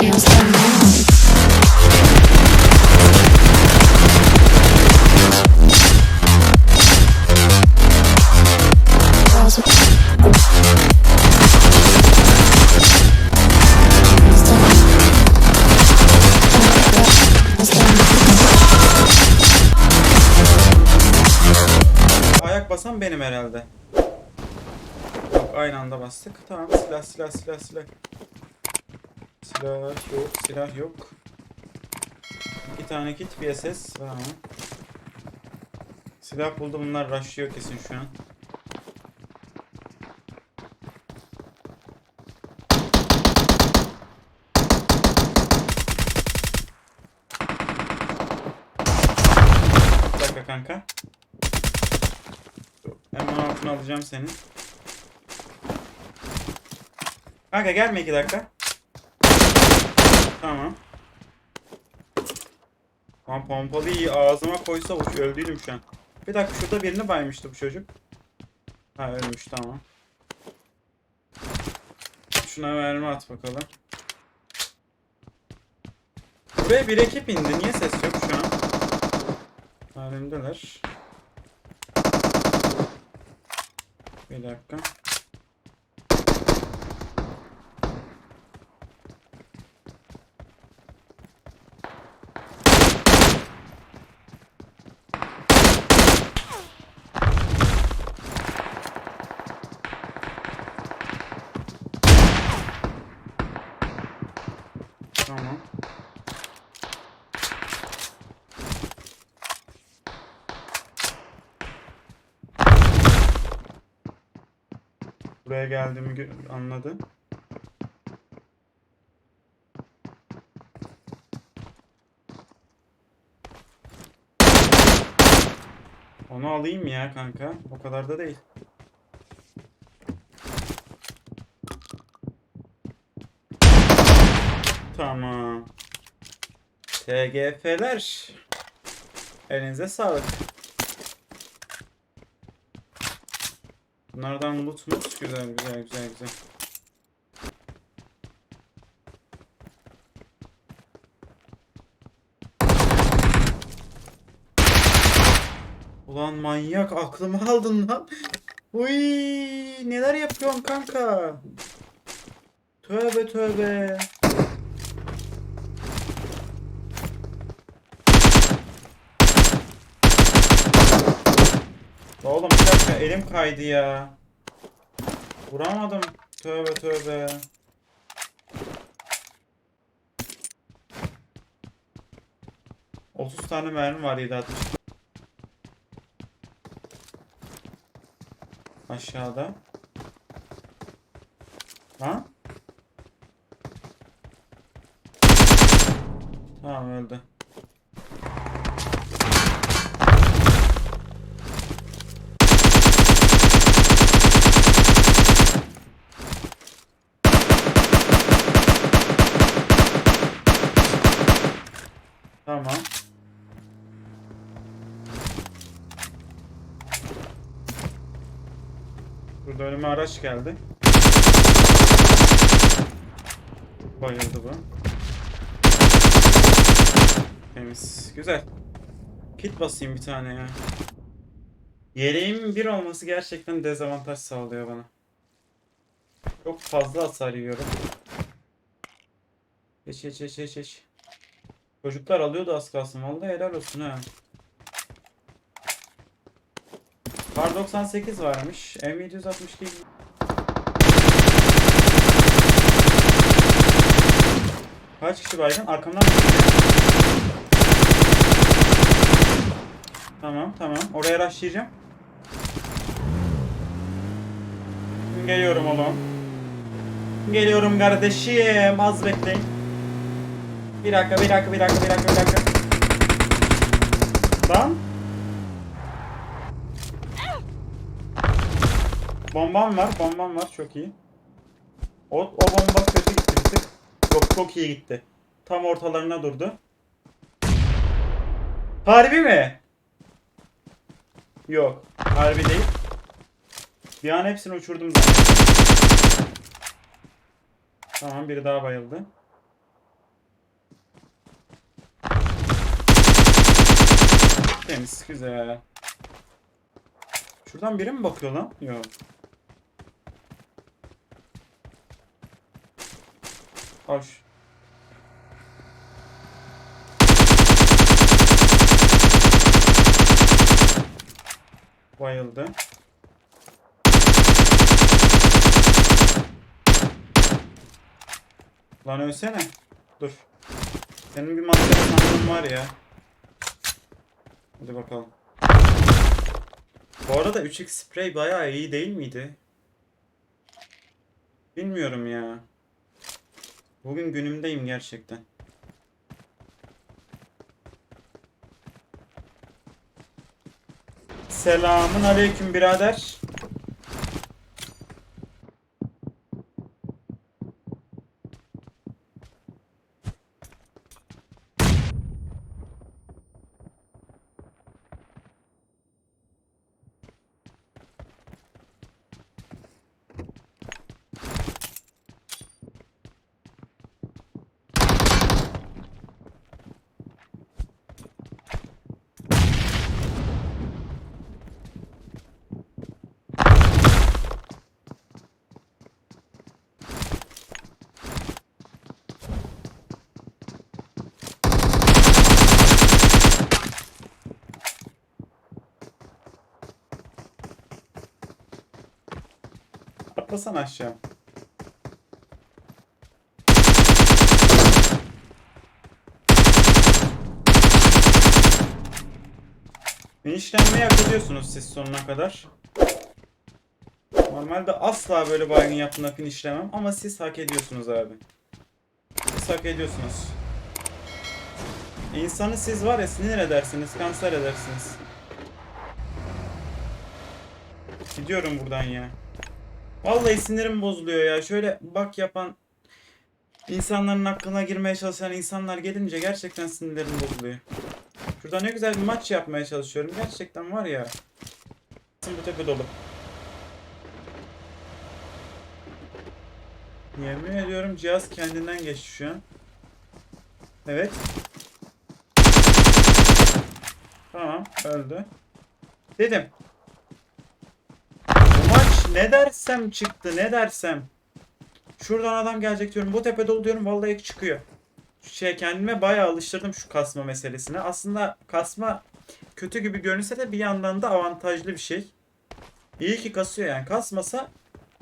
Ayak basan benim herhalde. Yok aynı anda bastık. Tamam silah silah silah silah. Silah yok silah yok. İki tane kit bir SS. Silah buldu bunlar rushlıyor kesin şu an. Bir kanka. Hemen altına alacağım seni. Kanka gelme iki dakika. Tamam. Lan pompalıyı ağzıma koysa uç öldüydüm şu an. Bir dakika şurada birini baymıştı bu çocuk. Ha ölmüş tamam. Şuna mermi at bakalım. Buraya bir ekip indi. Niye ses yok şu an? Halimdeler. Bir dakika. Tamam. Buraya geldiğimi anladı. Onu alayım ya kanka. O kadar da değil. Tamam. TGF'ler. Elinize sağlık. Bunlardan loot mut. Güzel güzel güzel güzel. Ulan manyak aklımı aldın lan. Uy neler yapıyorsun kanka? Tövbe tövbe. Oğlum bir dakika elim kaydı ya. Vuramadım. Tövbe tövbe. Otuz tane mermi var 7 atış. Aşağıda. Ha? Tamam öldü. Tamam. Burada önüme araç geldi. Bayıldı bu. Temiz. Güzel. Kit basayım bir tane ya. Yeleğim bir olması gerçekten dezavantaj sağlıyor bana. Çok fazla hasar yiyorum. Geç geç geç geç geç. Çocuklar alıyordu az kalsın. Vallahi helal olsun ha. Kar 98 varmış. M762 Kaç kişi baygın? Arkamdan? Tamam tamam. Oraya rushlayacağım. Geliyorum oğlum. Geliyorum kardeşim. Az bekleyin. Bir dakika, bir dakika, bir dakika, bir dakika, bir dakika. Lan. Bombam var, bombam var. Çok iyi. O, o bomba kötü gitti bir tık. Yok çok iyi gitti. Tam ortalarına durdu. Harbi mi? Yok. Harbi değil. Bir an hepsini uçurdum zaten. Tamam biri daha bayıldı. Temiz güzel. Şuradan biri mi bakıyor lan? Yok. Hoş. Bayıldı. Lan ölsene. Dur. Senin bir maske sandığın var ya. Hadi bakalım. Bu arada 3x spray bayağı iyi değil miydi? Bilmiyorum ya. Bugün günümdeyim gerçekten. Selamun aleyküm birader. Atlasana aşağı. Finişlenmeyi hak ediyorsunuz siz sonuna kadar. Normalde asla böyle baygın yaptığında finişlemem ama siz hak ediyorsunuz abi. Siz hak ediyorsunuz. İnsanı siz var ya sinir edersiniz, kanser edersiniz. Gidiyorum buradan ya. Vallahi sinirim bozuluyor ya. Şöyle bak yapan insanların hakkına girmeye çalışan insanlar gelince gerçekten sinirlerim bozuluyor. Şurada ne güzel bir maç yapmaya çalışıyorum. Gerçekten var ya. Bu tepe dolu. Yemin ediyorum cihaz kendinden geçti şu an. Evet. Tamam öldü. Dedim. Ne dersem çıktı ne dersem. Şuradan adam gelecek diyorum. Bu tepe dolu diyorum vallahi çıkıyor. Şey kendime bayağı alıştırdım şu kasma meselesine. Aslında kasma kötü gibi görünse de bir yandan da avantajlı bir şey. İyi ki kasıyor yani. Kasmasa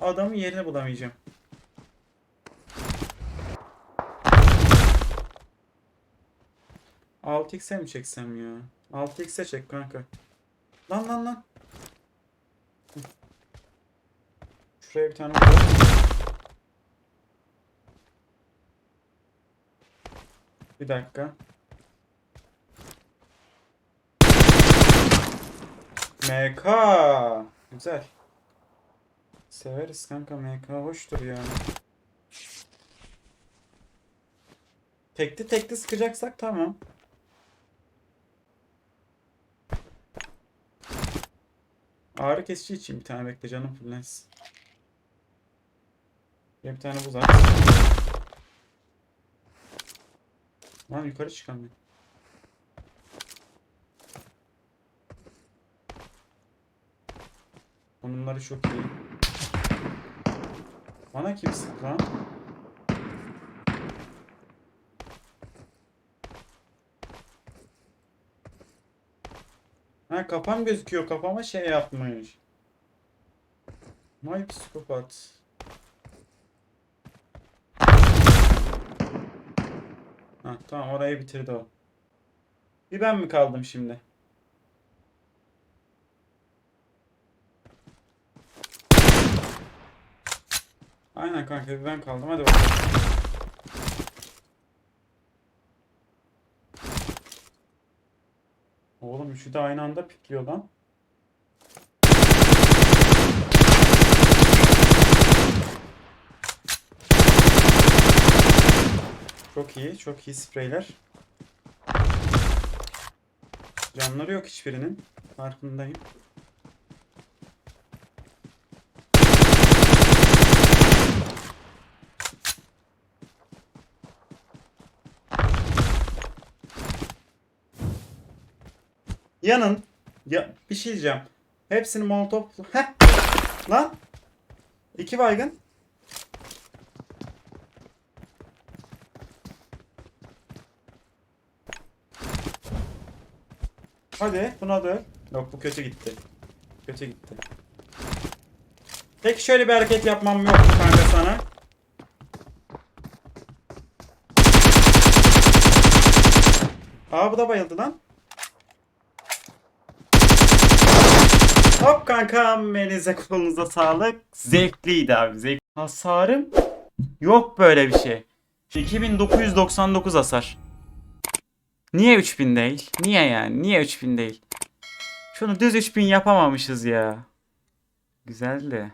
adamın yerini bulamayacağım. Altı x'e mi çeksem ya? 6x'e çek kanka. Lan lan lan. Şuraya bir tane vuralım. Bir dakika. MK. Güzel. Severiz kanka MK hoştur ya. Tekli tekli sıkacaksak tamam. Ağrı kesici için bir tane bekle canım Bir tane buz at. Lan yukarı çıkamıyor. Onları çok iyi. Bana kim sıktı lan? Ha kafam gözüküyor. Kafama şey yapmış. Vay psikopat. Tamam orayı bitirdi o. Bir ben mi kaldım şimdi? Aynen kanka bir ben kaldım. Hadi bakalım. Oğlum üçü de aynı anda pikliyor lan. Çok iyi, çok iyi spreyler. Canları yok hiçbirinin. Farkındayım. Yanın. Ya bir şey diyeceğim. Hepsini molotof... Heh. Lan. İki baygın. Hadi buna da. Yok bu kötü gitti. Kötü gitti. Peki şöyle bir hareket yapmam yok kanka sana. Aa bu da bayıldı lan. Hop kankam elinize kolunuza sağlık. Zevkliydi abi zevk. Hasarım yok böyle bir şey. 2999 hasar. Niye 3000 değil? Niye yani? Niye 3000 değil? Şunu düz 3000 yapamamışız ya. Güzeldi.